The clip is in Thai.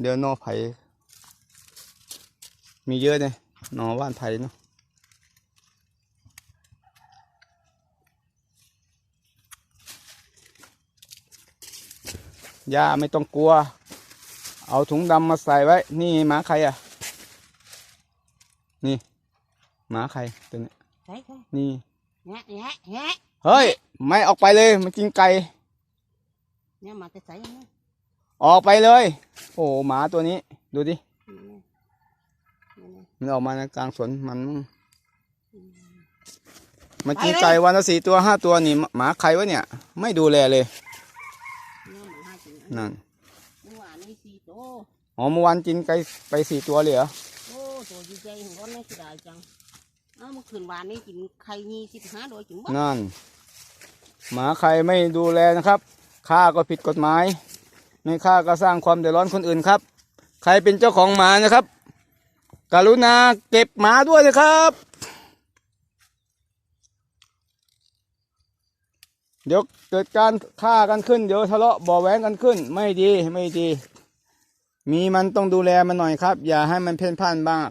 เดี๋ยวนอไผ่มีเยอะเลยหนอว่านไผ่เนาะย่าไม่ต้องกลัว เอาถุงดำมาใส่ไว้ นี่หมาใครอะ นี่หมาใครตัวนี้นี่เฮ้ย ไม่ออกไปเลยมันกินไก่เนี่ยมาแต่ใส่ ออกไปเลย โอ้หมาตัวนี้ ดูดินี่นี่นี่มันออกมาในกลางสวนมันมันกินไก่วันละสี่ตัวห้าตัวนี่หมาใครวะเนี่ย ไม่ดูแลเลยเนี่ยมันให้กินนั่นเมื่อวานนี้สี่โตอ๋อเมื่อวานกินไก่ไปสี่ตัวเลยเหรอโอ้ตัวดีใจของร้อนนี่สิได้จังเอ้าเมื่อคืนวานนี้กินไข่ยี่สิบห้าโดยถึงบ่นั่นหมาใครไม่ดูแลนะครับฆ่าก็ผิดกฎหมาย ไม่ฆ่าก็สร้างความเดือดร้อนคนอื่นครับ ใครเป็นเจ้าของหมานะครับ กรุณาเก็บหมาด้วยนะครับ เดี๋ยวเกิดการฆ่ากันขึ้น เดี๋ยวทะเลาะบ่อแว้งกันขึ้น ไม่ดีไม่ดี มีมันต้องดูแลมันหน่อยครับ อย่าให้มันเพ่นพ่านบ้าง